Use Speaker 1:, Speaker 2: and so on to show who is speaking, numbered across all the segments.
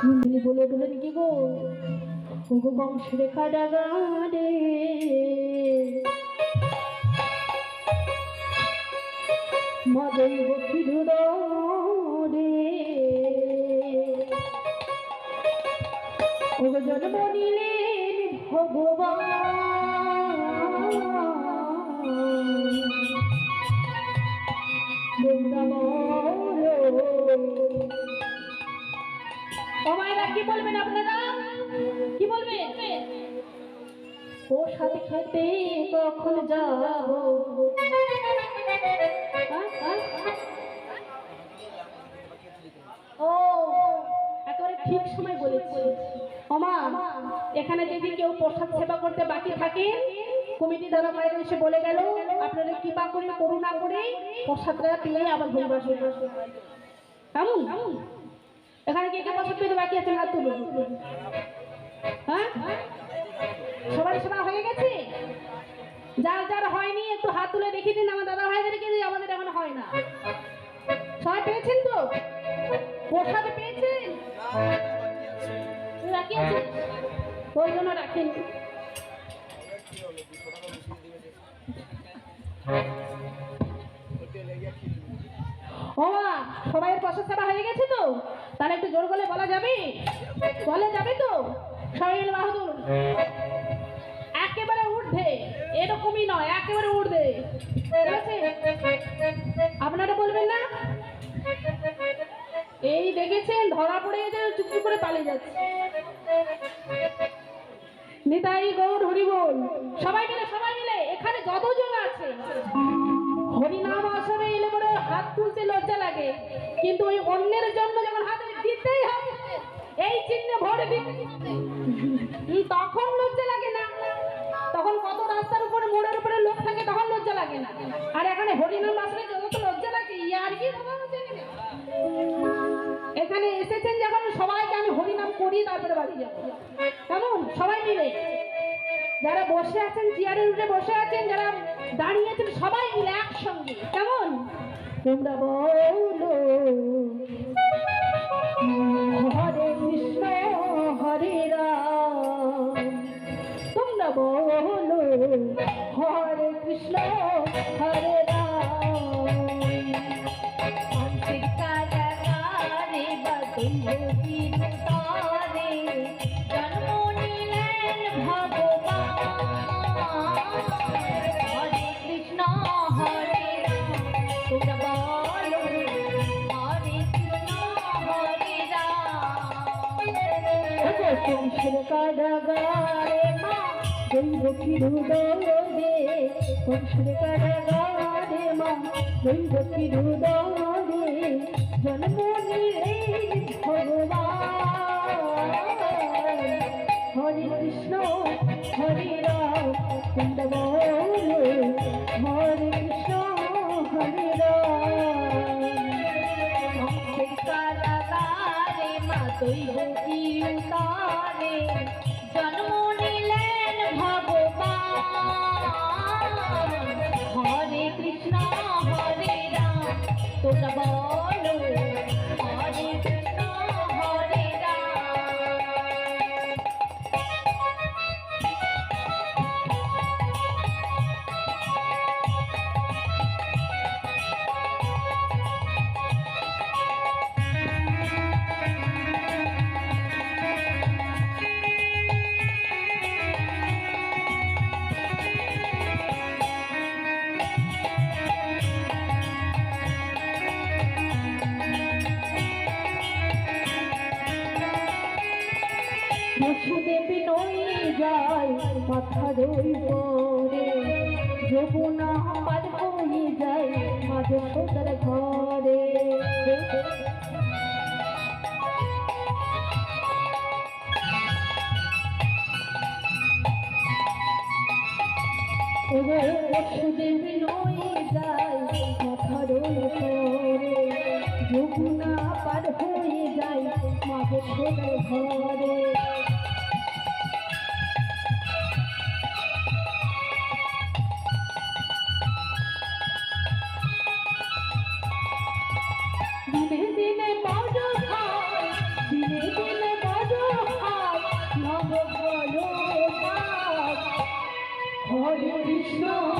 Speaker 1: তুমি বলে বলেন কি গো? ওগো বংশ রেখা ডাগা রে মদন বকির রে ওগো জন্ম নিলেন ভগবান। সাথে খেতে কখন যাব? ও, একেবারে ঠিক সময় বলেছি। ওমা এখানে যদি কেউ প্রসাদ সেবা করতে বাকি থাকে কমিটি দ্বারা বাইরে এসে বলে গেল, আপনারা কৃপা করে, করুণা করে প্রসাদটা পেয়ে আবার ঘুরে বসে কেমন? এখানে কে কে প্রসাদ পেতে বাকি আছেন হাত তুলুন। যার যার হয়নি, একটু হাত তুলে দেখিয়ে দিন আমার দাদা ভাইদেরকে দিন আমাদের এখন হয় না। সবাই পেয়েছেন তো? প্রসাদ পেয়েছেন? রাখি আছে। ওই জন্য রাখেন। সবাইয়ের প্রসাদ সেবা হয়ে গেছে তো? তাহলে একটু জোর গলে বলা যাবে? বলে যাবে তো? সবাই বাহাদুর। এরকমই নয়, একেবারে উঠবে আপনারা বলবেন না? এই দেখেছেন, ধরা পড়ে যে চুপচুপ করে পালিয়ে যাচ্ছে। নিতাই গৌর হরি বল সবাই মিলে সবাই মিলে, এখানে যতজন আছে, হরিনাম আসরে এলে পরে হাত তুলতে লজ্জা লাগে। কিন্তু ওই অন্যের জন্য যখন হাত দিতেই হবে, এই চিহ্নে ভরে দিতে। তখন রাস্তার উপরে, মোড়ের উপরে লোক থাকে, তখন লজ্জা লাগে না। আর এখানে হরিনাম আসলে যত লজ্জা লাগে, ইয়ার কি? এখানে এসেছেন যখন, সবাইকে আমি হরিনাম করি তারপরে বাড়ি যাব। কেমন? সবাই মিলে। যারা বসে আছেন, চেয়ারের উঠে বসে আছেন, যারা দাঁড়িয়েছেন সবাই মিলে একসঙ্গে। কেমন? তোমরা বলো হরে কৃষ্ণ, হরে রাম। তোমরা বলো হরে কৃষ্ণ হরে রাম।
Speaker 2: আন্তিক হরে রাম
Speaker 1: কংসের কারাগারে মা। দৈব কিরুদরে জন্ম নিলেন ভগবান। হরে কৃষ্ণ, হরে রাম তোমরা বসুদেবী নই যায় মাথার ওই পরে যমুনা পার হয়ে যায় মাঝে সোদার ঘরে। করতে তারা সারা লাগে দিনে দিনে বাজো খায় দিনে দিনে বাজো খায় নব বলো হরে কৃষ্ণ।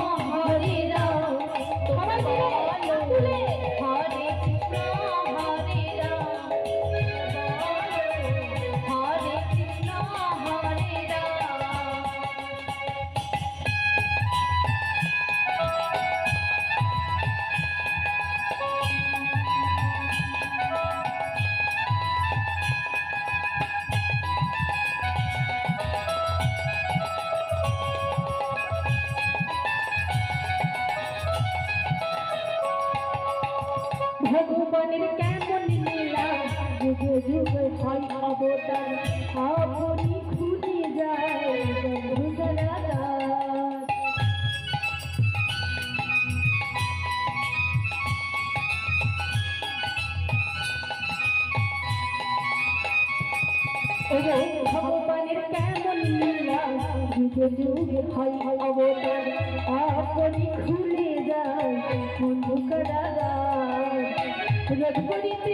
Speaker 1: যুগে যুগে হয় অবতার আপনি খুঁজে যায় ভগবানের কেমন লীলা যুগে যুগে হয় অবতার আপনি খুলে যায় বন্ধু কারাগার রোজ করিতে